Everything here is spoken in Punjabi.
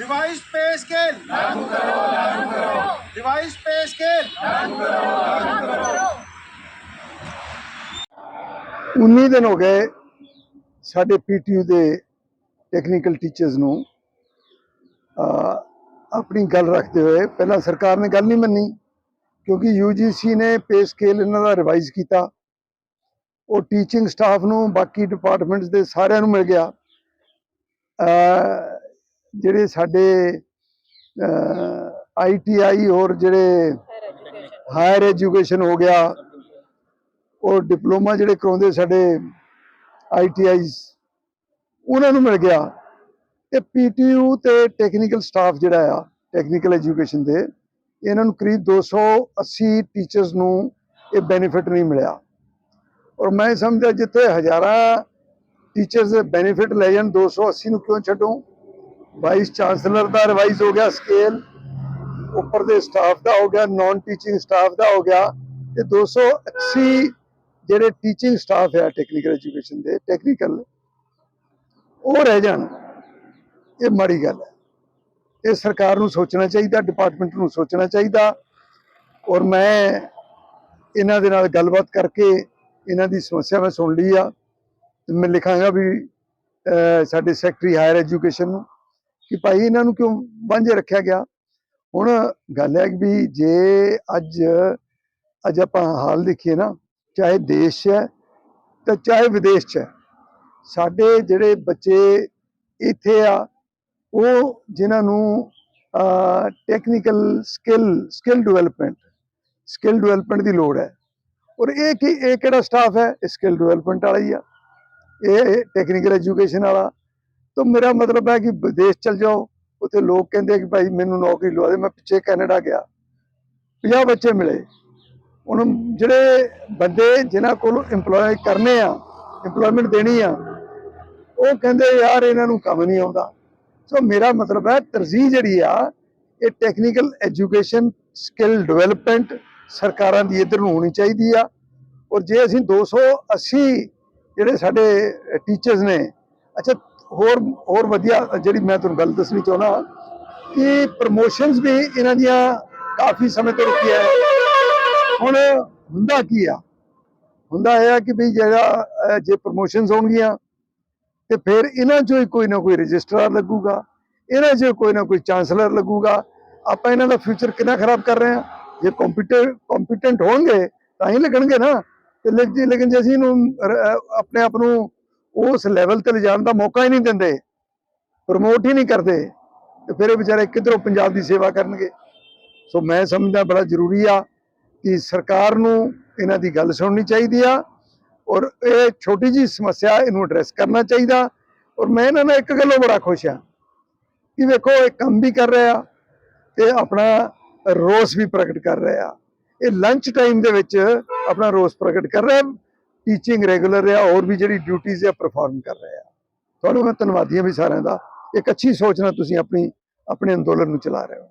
ਰਿਵਾਈਜ਼ਡ ਪੇ ਸਕੇਲ ਲਾਗੂ ਕਰੋ ਲਾਗੂ ਕਰੋ ਰਿਵਾਈਜ਼ਡ ਪੇ ਸਕੇਲ 19 ਦਿਨ ਹੋ ਗਏ ਸਾਡੇ ਪੀਟੀਯੂ ਦੇ ਟੈਕਨੀਕਲ ਟੀਚਰਸ ਨੂੰ। ਆਪਣੀ ਗੱਲ ਰੱਖਦੇ ਹੋਏ ਪਹਿਲਾਂ ਸਰਕਾਰ ਨੇ ਗੱਲ ਨਹੀਂ ਮੰਨੀ ਕਿਉਂਕਿ ਯੂਜੀਸੀ ਨੇ ਪੇ ਸਕੇਲ ਇਹਨਾਂ ਦਾ ਰਿਵਾਈਜ਼ ਕੀਤਾ। ਉਹ ਟੀਚਿੰਗ ਸਟਾਫ ਨੂੰ ਬਾਕੀ ਡਿਪਾਰਟਮੈਂਟਸ ਦੇ ਸਾਰਿਆਂ ਨੂੰ ਮਿਲ ਗਿਆ। ਜਿਹੜੇ ਸਾਡੇ ਆਈਟੀਆਈ ਔਰ ਜਿਹੜੇ ਹਾਇਰ ਐਜੂਕੇਸ਼ਨ ਹੋ ਗਿਆ ਔਰ ਡਿਪਲੋਮਾ ਜਿਹੜੇ ਕਰਾਉਂਦੇ ਸਾਡੇ ਆਈਟੀਆਈਸ ਉਹਨਾਂ ਨੂੰ ਮਿਲ ਗਿਆ। ਤੇ ਪੀਟੀਯੂ ਤੇ ਟੈਕਨੀਕਲ ਸਟਾਫ ਜਿਹੜਾ ਆ ਟੈਕਨੀਕਲ ਐਜੂਕੇਸ਼ਨ ਦੇ, ਇਹਨਾਂ ਨੂੰ ਕਰੀਬ 280 ਟੀਚਰਸ ਨੂੰ ਇਹ ਬੈਨੀਫਿਟ ਨਹੀਂ ਮਿਲਿਆ। ਔਰ ਮੈਂ ਸਮਝਦਾ ਜਿੱਥੇ ਹਜ਼ਾਰਾਂ ਟੀਚਰਸ ਦੇ ਬੈਨੀਫਿਟ ਲੈ ਜਾਣ 280 ਨੂੰ ਕਿਉਂ ਛੱਡੋ? ਵਾਈਸ ਚਾਂਸਲਰ ਦਾ ਰਿਵਾਈਜ਼ ਹੋ ਗਿਆ ਸਕੇਲ ਉੱਪਰ ਦੇ ਸਟਾਫ ਦਾ ਹੋ ਗਿਆ ਨਾਨ ਟੀਚਿੰਗ ਸਟਾਫ ਦਾ ਹੋ ਗਿਆ, ਤੇ 280 ਜਿਹੜੇ ਟੀਚਿੰਗ ਸਟਾਫ ਹੈ ਟੈਕਨੀਕਲ ਐਜੂਕੇਸ਼ਨ ਦੇ ਟੈਕਨੀਕਲ ਉਹ ਰਹਿ ਜਾਣ। ਇਹ ਮਾੜੀ ਗੱਲ ਹੈ। ਇਹ ਸਰਕਾਰ ਨੂੰ ਸੋਚਣਾ ਚਾਹੀਦਾ ਡਿਪਾਰਟਮੈਂਟ ਨੂੰ ਸੋਚਣਾ ਚਾਹੀਦਾ ਔਰ ਮੈਂ ਇਹਨਾਂ ਦੇ ਨਾਲ ਗੱਲਬਾਤ ਕਰਕੇ ਇਹਨਾਂ ਦੀ ਸਮੱਸਿਆ ਮੈਂ ਸੁਣ ਲਈ ਆ। ਮੈਂ ਲਿਖਾਂਗਾ ਵੀ ਸਾਡੇ ਸੈਕਟਰੀ ਹਾਇਰ ਐਜੂਕੇਸ਼ਨ ਨੂੰ ਕਿ ਭਾਈ ਇਹਨਾਂ ਨੂੰ ਕਿਉਂ ਵਾਂਝੇ ਰੱਖਿਆ ਗਿਆ? ਹੁਣ ਗੱਲ ਹੈ ਵੀ ਜੇ ਅੱਜ ਅੱਜ ਆਪਾਂ ਹਾਲ ਦੇਖੀਏ ਨਾ, ਚਾਹੇ ਦੇਸ਼ 'ਚ ਹੈ ਤੇ ਚਾਹੇ ਵਿਦੇਸ਼ 'ਚ ਹੈ, ਸਾਡੇ ਜਿਹੜੇ ਬੱਚੇ ਇੱਥੇ ਆ, ਉਹ ਜਿਨ੍ਹਾਂ ਨੂੰ technical skill skill development skill development ਦੀ ਲੋੜ ਹੈ। ਔਰ ਇਹ ਕਿ, ਇਹ ਕਿਹੜਾ ਸਟਾਫ ਹੈ? ਸਕਿੱਲ ਡਿਵੈਲਪਮੈਂਟ ਵਾਲਾ ਹੀ ਆ। ਇਹ ਟੈਕਨੀਕਲ ਐਜੂਕੇਸ਼ਨ ਵਾਲਾ। ਤਾਂ ਮੇਰਾ ਮਤਲਬ ਹੈ ਕਿ ਵਿਦੇਸ਼ ਚਲ ਜਾਓ। ਉੱਥੇ ਲੋਕ ਕਹਿੰਦੇ ਕਿ ਭਾਈ ਮੈਨੂੰ ਨੌਕਰੀ ਲਵਾ ਦੇ, ਮੈਂ ਪਿੱਛੇ ਕੈਨੇਡਾ ਗਿਆ। 50 ਬੱਚੇ ਮਿਲੇ। ਹੁਣ ਜਿਹੜੇ ਬੰਦੇ ਜਿਨ੍ਹਾਂ ਕੋਲ EMPLOY ਕਰਨੇ ਆ, EMPLOYMENT ਦੇਣੀ ਆ, ਉਹ ਕਹਿੰਦੇ ਯਾਰ ਇਹਨਾਂ ਨੂੰ ਕੰਮ ਨਹੀਂ ਆਉਂਦਾ। ਸੋ ਮੇਰਾ ਮਤਲਬ ਹੈ ਤਰਜੀਹ ਜਿਹੜੀ ਆ, ਇਹ ਟੈਕਨੀਕਲ ਐਜੂਕੇਸ਼ਨ ਸਕਿੱਲ ਡਿਵੈਲਪਮੈਂਟ ਸਰਕਾਰਾਂ ਦੀ ਇਧਰ ਨੂੰ ਹੋਣੀ ਚਾਹੀਦੀ ਆ। ਔਰ ਜੇ ਅਸੀਂ 280 ਜਿਹੜੇ ਸਾਡੇ ਟੀਚਰਸ ਨੇ। ਅੱਛਾ, ਹੋਰ ਹੋਰ ਵਧੀਆ ਜਿਹੜੀ ਮੈਂ ਤੁਹਾਨੂੰ ਗੱਲ ਦੱਸਣੀ ਚਾਹੁੰਦਾ ਕਿ ਪ੍ਰਮੋਸ਼ਨਸ ਵੀ ਇਹਨਾਂ ਦੀਆਂ ਕਾਫੀ ਸਮੇਂ ਤੋਂ ਰੁਕੀਆਂ ਹੈ ਹੁਣ ਹੁੰਦਾ ਕੀ ਆ? ਹੁੰਦਾ ਇਹ ਆ ਕਿ ਵੀ ਜਿਹੜਾ ਜੇ ਪ੍ਰਮੋਸ਼ਨਸ ਹੋਣਗੀਆਂ, ਤੇ ਫਿਰ ਇਹਨਾਂ ਚੋਂ ਹੀ ਕੋਈ ਨਾ ਕੋਈ ਰਜਿਸਟਰਾਰ ਲੱਗੂਗਾ, ਇਹਨਾਂ 'ਚੋਂ ਕੋਈ ਨਾ ਕੋਈ ਚਾਂਸਲਰ ਲੱਗੂਗਾ। ਆਪਾਂ ਇਹਨਾਂ ਦਾ ਫਿਊਚਰ ਕਿੰਨਾ ਖਰਾਬ ਕਰ ਰਹੇ ਆ ਜੇ ਕੰਪੀਟੈਂਟ ਕੰਪੀਟੈਂਟ ਹੋਣਗੇ, ਤਾਂ ਹੀ ਲੱਗਣਗੇ ਨਾ। ਤੇ ਲੇਕਿਨ ਲੇਕਿਨ ਜੇ ਅਸੀਂ ਇਹਨੂੰ ਆਪਣੇ ਆਪ ਨੂੰ ਉਸ ਲੈਵਲ ਤੇ ਲਿਜਾਣ ਦਾ ਮੌਕਾ ਹੀ ਨਹੀਂ ਦਿੰਦੇ ਪ੍ਰਮੋਟ ਹੀ ਨਹੀਂ ਕਰਦੇ, ਤੇ ਫਿਰ ਇਹ ਵਿਚਾਰੇ ਕਿੱਧਰੋਂ ਪੰਜਾਬ ਦੀ ਸੇਵਾ ਕਰਨਗੇ? ਸੋ ਮੈਂ ਸਮਝਦਾ ਬੜਾ ਜ਼ਰੂਰੀ ਆ ਕਿ ਸਰਕਾਰ ਨੂੰ ਇਹਨਾਂ ਦੀ ਗੱਲ ਸੁਣਨੀ ਚਾਹੀਦੀ ਆ ਔਰ ਇਹ ਛੋਟੀ ਜੀ ਸਮੱਸਿਆ ਇਹਨੂੰ ਐਡਰੈਸ ਕਰਨਾ ਚਾਹੀਦਾ ਔਰ ਮੈਂ ਇਹਨਾਂ ਨਾਲ ਇੱਕ ਗੱਲੋਂ ਬੜਾ ਖੁਸ਼ ਆ ਕਿ ਵੇਖੋ, ਇਹ ਕੰਮ ਵੀ ਕਰ ਰਿਹਾ ਤੇ ਆਪਣਾ ਰੋਸ ਵੀ ਪ੍ਰਗਟ ਕਰ ਰਿਹਾ ਇਹ ਲੰਚ ਟਾਈਮ ਦੇ ਵਿੱਚ ਆਪਣਾ ਰੋਸ ਪ੍ਰਗਟ ਕਰ ਰਿਹਾ ਟੀਚਿੰਗ ਰੈਗੂਲਰ ਹੈ ਹੋਰ ਵੀ ਜਿਹੜੀ ਡਿਊਟੀਆਂ ਆ ਪਰਫਾਰਮ ਕਰ ਰਿਹਾ ਤੁਹਾਨੂੰ ਮੈਂ ਧੰਨਵਾਦੀ ਹਾਂ ਵੀ ਸਾਰਿਆਂ ਦਾ। ਇੱਕ ਅੱਛੀ ਸੋਚ ਨਾਲ ਤੁਸੀਂ ਆਪਣੀ, ਆਪਣੇ ਅੰਦੋਲਨ ਨੂੰ ਚਲਾ ਰਹੇ ਹੋ।